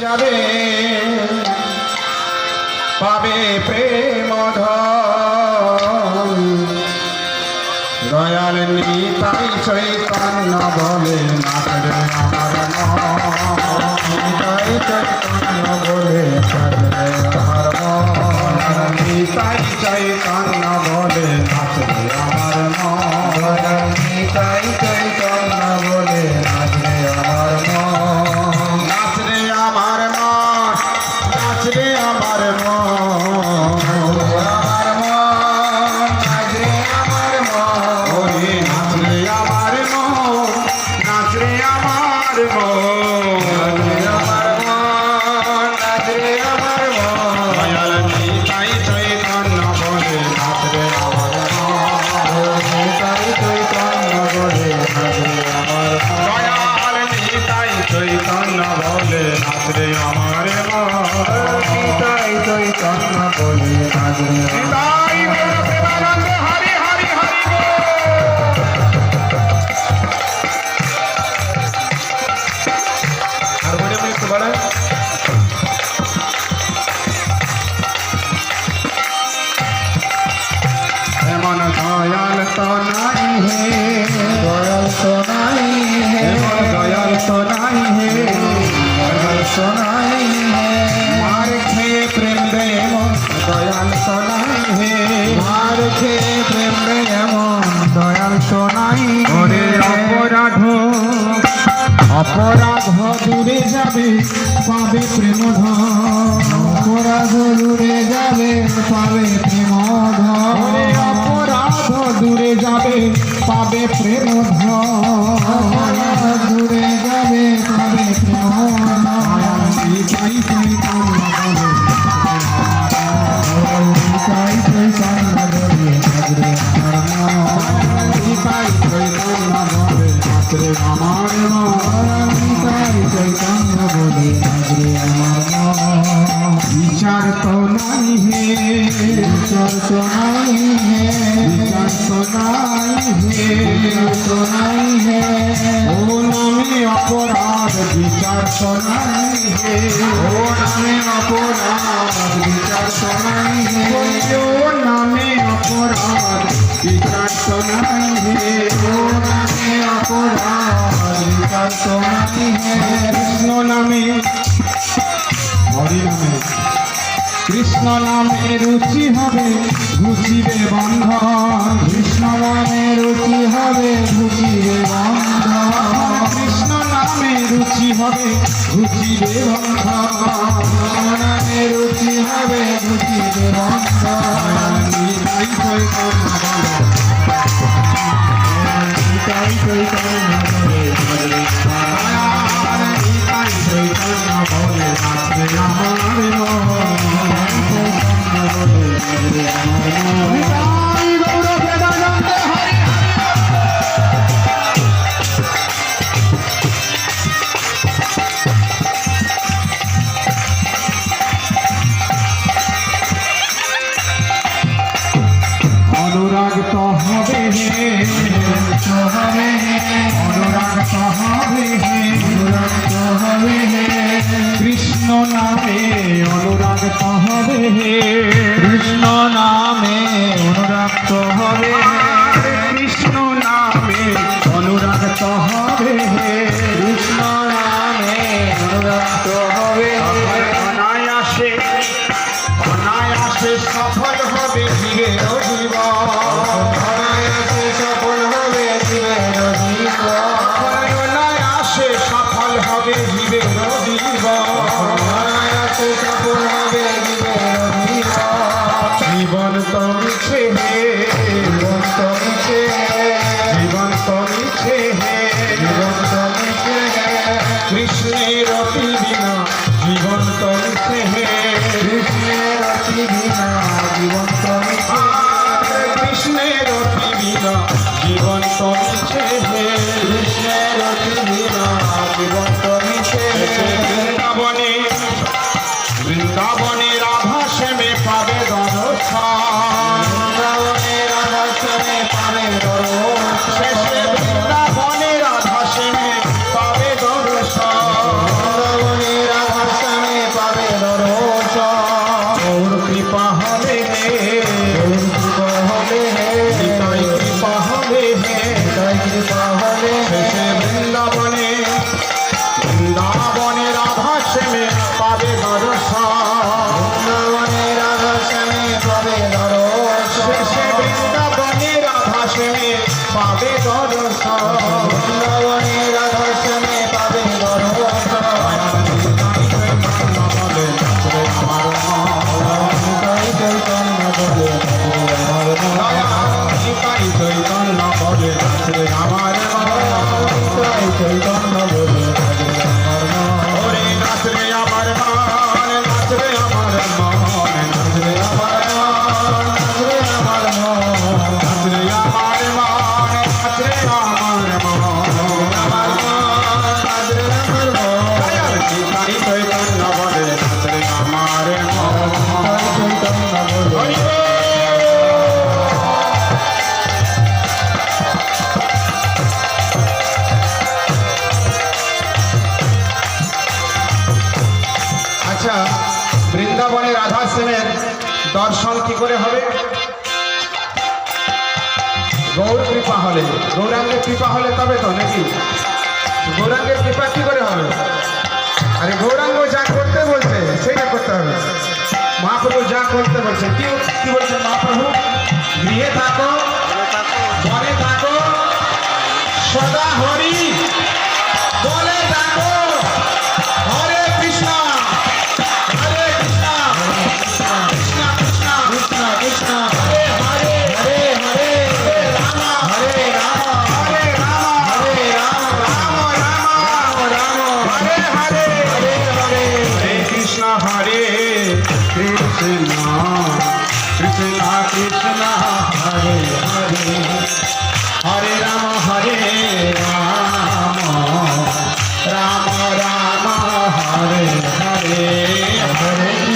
যাবে পাবে প্রেম দয়াল নিতাই চৈতন্য বলে নাচরে মন। নিতাই চৈতন্য খেয়ে প্রেম এমন দয়াল তো নাই ওরে অপরাধ অপরাধ দূরে যাবে পাবে প্রেম ধন অপরাধ দূরে যাবে পাবে প্রেম ধন অপরাধ দূরে যাবে পাবে প্রেম ধন দূরে যাবে পাবে প্রেম বিচার তো নাই হে, বিচার তো নাই হে, বিচার তো নাই হে, বিচার তো নাই হে। ও নামে অপরাধ, বিচার তো নাই হে। ও নামে অপরাধ, বিচার তো নাই হে। ও নামে অপরাধ, বিচার তো নাই হে। ও নামে অপরাধ, বিচার তো নাই হে। কৃষ্ণ নামে কৃষ্ণ নামে রুচি হবে, ঘুচিবে বন্ধন। কৃষ্ণ নামে রুচি হবে, ঘুচিবে বন্ধন। কৃষ্ণ নামে রুচি হবে, ঘুচিবে বন্ধন। রুচি হবে, ঘুচিবে বন্ধন। চৈতন্য হবে অনুরাগ হবে অনুরাগ হবে কৃষ্ণ নামে অনুরাগ কৃষ্ণ নামে অনুরাগ হবে কৃষ্ণ নামে অনুরাগ হবে কৃষ্ণ নামে অনায়াসে অনায়াসে সফল হবে জীবের জীবন জীবন তো মিছে হে, জীবন তো মিছে হে, জীবন তো মিছে হে, জীবন তো মিছে হে। কৃষ্ণের অতি বিনা জীবন তো মিছে হে, কৃষ্ণের চৈতন্য বলে নাচরে আমার। চৈতন্য বলে বৃন্দাবনে দর্শন কি করে হবে? গৌর কৃপা হলে গৌরাঙ্গের কৃপা হলে তবে তো নাকি? গৌরাঙ্গের কৃপা কি করে হবে? আরে গৌরাঙ্গ যা করতে বলছে সেটা করতে হবে। মহাপ্রভু যা করতে বলছে কি কি বলছে মহাপ্রভু? গৃহে থাকো। বনে থাকো সদা হরি